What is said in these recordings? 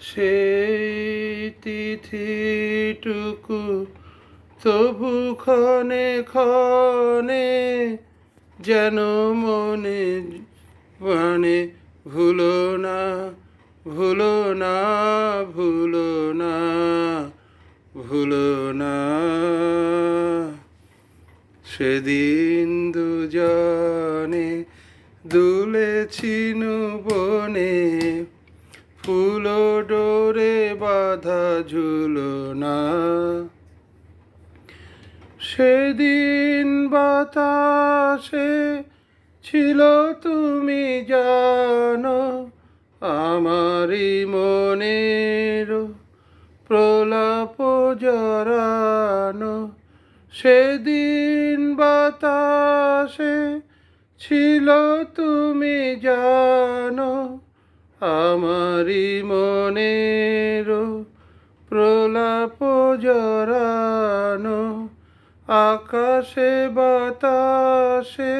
সেই তিথিটুকু তবু ক্ষণে ক্ষণে যেন মনে মানে ভুলো না ভুলো না ভুলো না ভুলো না। সেদিন দুজনে দুলেছিনু ফুল ডোরে বাধা ঝুলো না। সেদিন বাতাসে ছিল তুমি জানো, আমারই মনের প্রলাপ জরানো সেদিন বাতাসে ছিল তুমি জানো আমারই মনের প্রলাপ জরানো আকাশে বাতাসে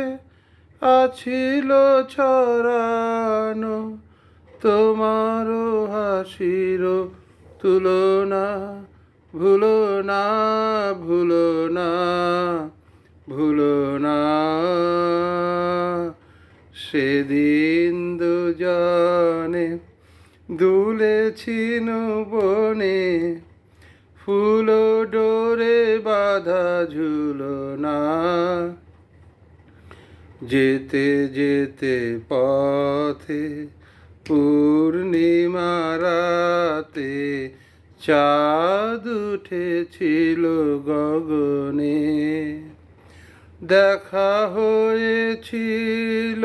আছিল ছড়ানো তোমারও হাসির তুলনা ভুলো না ভুলো না ভুলো না। সেদিন দুজনে দুলেছিন বনে ফুল ডোরে বাধা ঝুলো না। যেতে যেতে পথে পূর্ণিমা রাতে চাঁদ উঠেছিল গগনে। দেখা হয়েছিল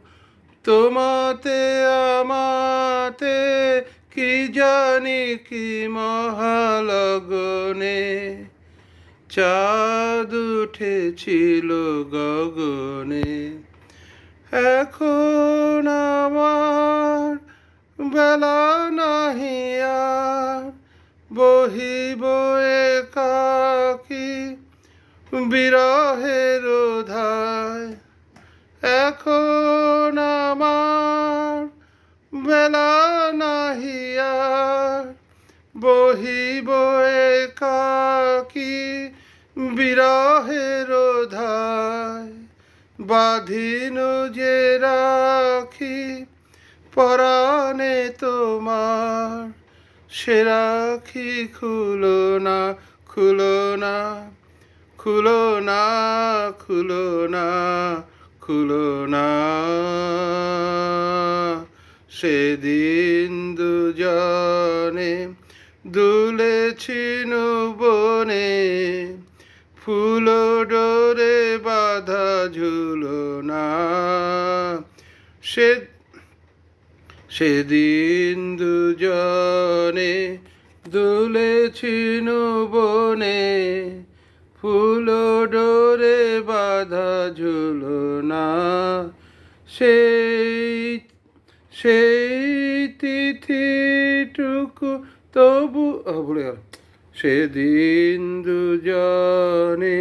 তোমাতে, আমাতে, কি জানি কি মহালগনে? চাঁদ উঠেছিল গগনে। এখন আমার বেলা নাহি আর বহিব একাকি বিরহের ধায় এখন বেলা নাহি আর বহিব একাকি বিরহের ধায়। বাঁধিন যে রাখি পরাণে তোমার, সে রাখি খুলো না খুলো না খুলো না খুলো না খুলো না। সেদিন দুজনে দুলেছিন বনে, ফুল ডোরে বাধা ঝুলো না। সে সেদিন দুজনে দুলেছিন বনে, ফুল ডোরে বাধা ঝুলো না। সেই সেই তিথিটুকু তবু ভুলে গেল সেদিন দুজনে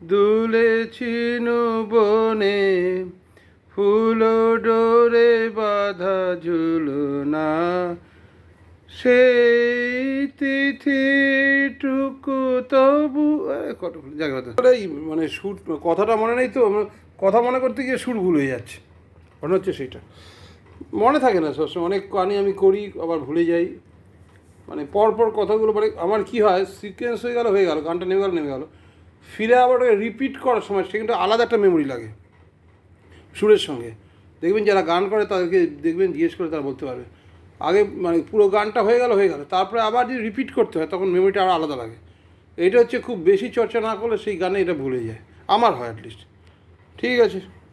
দুলেছিন বনে, ফুল ডোরে বাধা ঝুলো না। সেই তিথিটুকু তবু কত জায়গা এই মানে সুর, কথাটা মনে নেই তো কথা মনে করতে গিয়ে সুর ভুল হয়ে যাচ্ছে। মনে হচ্ছে সেইটা। মনে থাকে না সবসময়। অনেক গানই আমি করি, আবার ভুলে যাই। মানে পরপর কথাগুলো মানে আমার কি হয় সিকোয়েন্স হয়ে গেল হয়ে গেল, গানটা নেমে গেল নেমে গেল। ফিরে আবার রিপিট করার সময় সেখানটা আলাদা একটা মেমোরি লাগে, সুরের সঙ্গে। দেখবেন যারা গান করে তাদেরকে দেখবেন, জিজ্ঞেস করে তারা বলতে পারবে। আগে মানে পুরো গানটা হয়ে গেল হয়ে গেল, তারপরে আবার যদি রিপিট করতে হয়, তখন মেমোরিটা আরও আলাদা লাগে। এটা হচ্ছে খুব বেশি চর্চা না করলে সেই গানে এটা ভুলে যায়। আমার হয় অ্যাটলিস্ট ঠিক আছে?